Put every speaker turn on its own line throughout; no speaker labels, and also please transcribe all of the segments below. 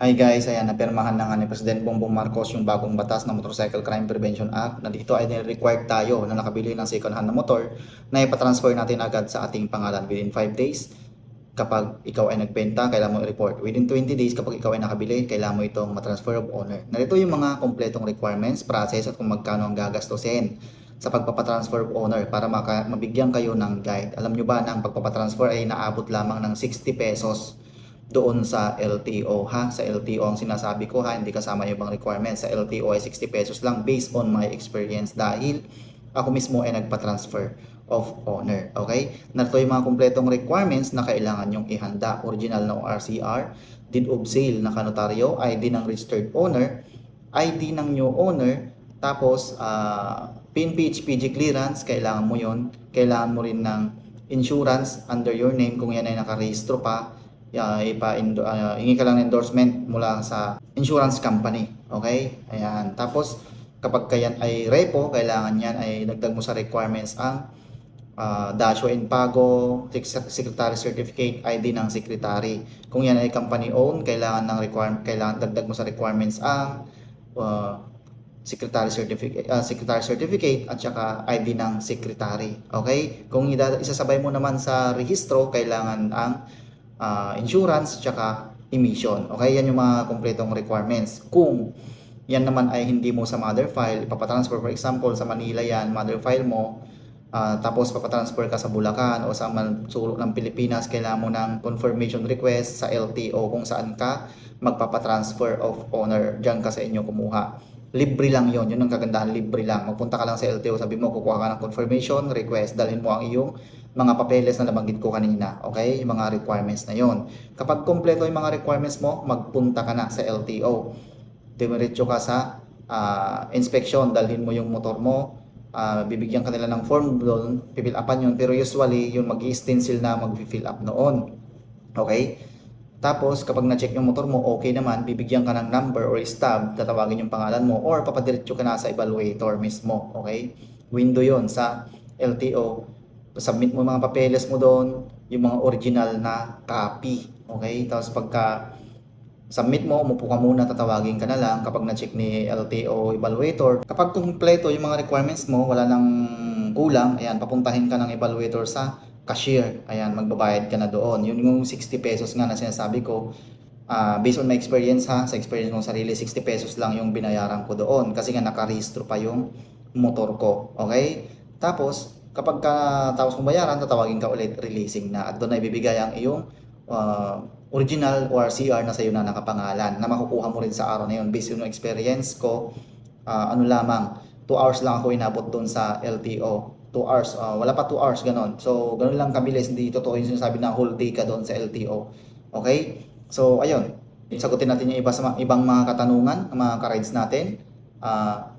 Hi guys, ayan, napirmahan na nga ni President Bongbong Marcos yung bagong batas ng Motorcycle Crime Prevention Act na dito ay required tayo na nakabili ng second hand na motor na ipatransfer natin agad sa ating pangalan within 5 days. Kapag ikaw ay nagbenta, kailangan mo i-report. Within 20 days, kapag ikaw ay nakabili, kailangan mo itong matransfer of owner. Narito yung mga kompletong requirements, process at kung magkano ang gagastusin sa pagpapatransfer of owner para maka- mabigyan kayo ng guide. Alam nyo ba na ang pagpapatransfer ay naabot lamang ng 60 pesos doon sa LTO ha? Sa LTO ang sinasabi ko ha? Hindi kasama yung ibang requirements sa LTO ay 60 pesos lang based on my experience dahil ako mismo ay nagpa-transfer of owner okay? Narito yung mga kumpletong requirements na kailangan yung ihanda. Original na RCR deed of sale na kanotaryo ID ng registered owner ID ng new owner tapos uh, PIN PHPG clearance kailangan mo yon kailangan mo rin ng insurance under your name kung yan ay nakarehistro pa uh, ipa uh, hingi ka lang ng endorsement mula sa insurance company. Okay? Ayan. Tapos kapag kayan ay repo, kailangan yan ay dagdag mo sa requirements ang uh, Dasho and Pago, sec- secretary certificate, ID ng secretary. Kung yan ay company owned, kailangan ng requirement kailangan dagdag mo sa requirements ang uh, secretary certificate uh, secretary certificate at saka ID ng secretary. Okay? Kung isasabay mo naman sa rehistro, kailangan ang uh, insurance, tsaka emission. Okay, yan yung mga kompletong requirements. Kung yan naman ay hindi mo sa mother file, ipapatransfer for example sa Manila yan, mother file mo, uh, tapos papatransfer ka sa Bulacan o sa man- sulok ng Pilipinas, kailangan mo ng confirmation request sa LTO kung saan ka magpapatransfer of owner, dyan ka sa inyo kumuha. Libre lang yon yun ang kagandahan, libre lang. Magpunta ka lang sa LTO, sabi mo, kukuha ka ng confirmation request, dalhin mo ang iyong mga papeles na nabanggit ko kanina. Okay? Yung mga requirements na yon. Kapag kompleto yung mga requirements mo, magpunta ka na sa LTO. Dimiretso ka sa uh, inspection, dalhin mo yung motor mo, uh, bibigyan ka nila ng form doon, pipill upan yun. Pero usually, yung mag stencil na mag-fill up noon. Okay? Tapos, kapag na-check yung motor mo, okay naman, bibigyan ka ng number or stub, tatawagin yung pangalan mo, or papadiretso ka na sa evaluator mismo. Okay? Window yon sa LTO submit mo mga papeles mo doon, yung mga original na copy. Okay? Tapos pagka submit mo, umupo ka muna, tatawagin ka na lang kapag na-check ni LTO evaluator. Kapag kumpleto yung mga requirements mo, wala nang kulang, ayan, papuntahin ka ng evaluator sa cashier. Ayan, magbabayad ka na doon. Yun yung 60 pesos nga na sinasabi ko. Uh, based on my experience ha, sa experience kong sarili, 60 pesos lang yung binayaran ko doon kasi nga nakarehistro pa yung motor ko. Okay? Tapos, kapag ka tapos mong bayaran, tatawagin ka ulit releasing na at doon na ibibigay ang iyong uh, original or CR na sa iyo na nakapangalan na makukuha mo rin sa araw na yun based on experience ko uh, ano lamang 2 hours lang ako inabot doon sa LTO 2 hours uh, wala pa 2 hours ganon so ganon lang kabilis hindi totoo yung sinasabi na whole day ka doon sa LTO okay so ayun sagutin natin yung iba sa ibang mga katanungan mga ka-rides natin uh,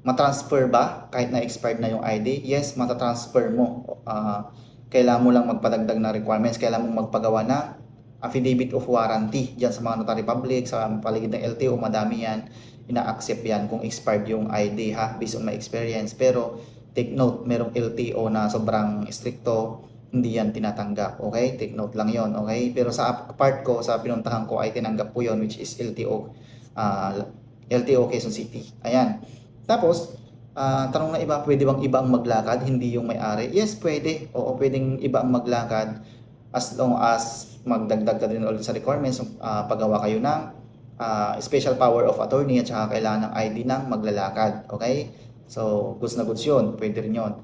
matransfer ba kahit na expired na yung ID? Yes, matatransfer mo. Uh, kailangan mo lang magpadagdag na requirements, kailangan mo magpagawa na affidavit of warranty diyan sa mga notary public, sa paligid ng LTO, madami yan, ina-accept yan kung expired yung ID ha, based on my experience. Pero take note, merong LTO na sobrang stricto, hindi yan tinatanggap, okay? Take note lang yon okay? Pero sa part ko, sa pinuntahan ko ay tinanggap po yon which is LTO, uh, LTO Quezon City. Ayan. Tapos, uh, tanong na iba, pwede bang iba ang maglakad, hindi yung may-ari? Yes, pwede. Oo, pwedeng iba ang maglakad as long as magdagdag ka din ulit sa requirements, uh, paggawa kayo ng uh, special power of attorney at saka kailangan ng ID ng maglalakad. Okay? So, goods na goods yun. Pwede rin yun.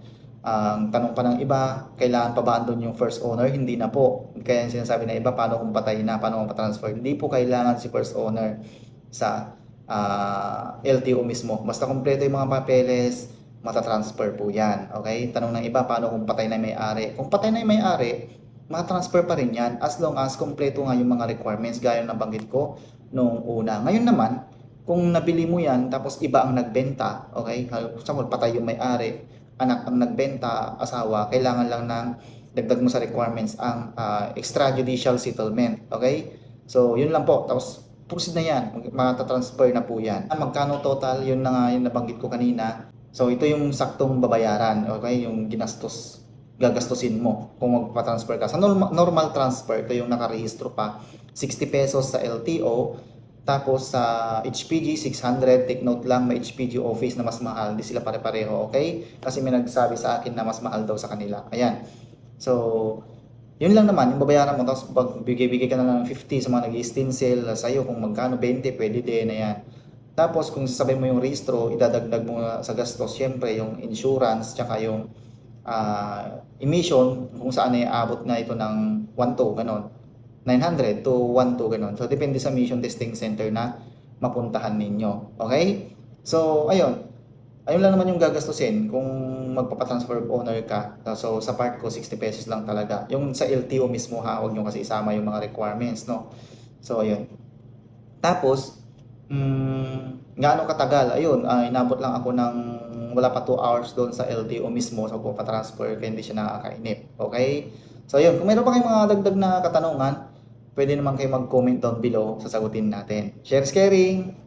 Ang uh, tanong pa ng iba, kailangan pa ba andun yung first owner? Hindi na po. Kaya sinasabi na iba, paano kung patay na, paano kung patransfer? Hindi po kailangan si first owner sa uh, ah, LTO mismo. Basta kompleto yung mga papeles, matatransfer po yan. Okay? Tanong ng iba, paano kung patay na yung may-ari? Kung patay na yung may-ari, matatransfer pa rin yan as long as kompleto nga yung mga requirements gaya ng banggit ko noong una. Ngayon naman, kung nabili mo yan tapos iba ang nagbenta, okay? Sample, patay yung may-ari, anak ang nagbenta, asawa, kailangan lang ng dagdag mo sa requirements ang uh, extrajudicial settlement, okay? So, yun lang po. Tapos, proceed na yan. Matatransfer na po yan. Magkano total? Yun na nga yung nabanggit ko kanina. So ito yung saktong babayaran, okay? Yung ginastos gagastusin mo kung magpa-transfer ka. Sa normal, normal transfer, ito yung nakarehistro pa, 60 pesos sa LTO, tapos sa HPG 600, take note lang, may HPG office na mas mahal, di sila pare-pareho, okay? Kasi may nagsabi sa akin na mas mahal daw sa kanila. Ayan. So, yun lang naman, yung babayaran mo, tapos bigay-bigay ka na lang ng 50 sa mga nag-stencil, sa'yo kung magkano, 20, pwede din, ayan. Tapos kung sasabay mo yung registro, idadagdag mo sa gastos, syempre yung insurance, tsaka yung ah, emission, kung saan ay abot na ito ng 1 to, ganon. 900 to 1 to, ganon. So, depende sa mission testing center na mapuntahan ninyo. Okay? So, ayun. Ayun lang naman yung gagastusin kung magpapatransfer of owner ka. So, sa part ko, 60 pesos lang talaga. Yung sa LTO mismo ha, huwag nyo kasi isama yung mga requirements, no? So, ayun. Tapos, mm, gaano katagal? Ayun, ah, inabot lang ako ng wala pa 2 hours doon sa LTO mismo sa pagpapatransfer kaya hindi siya nakakainip. Okay? So, ayun. Kung meron pa kayong mga dagdag na katanungan, pwede naman kayo mag-comment down below. Sasagutin natin. Share caring!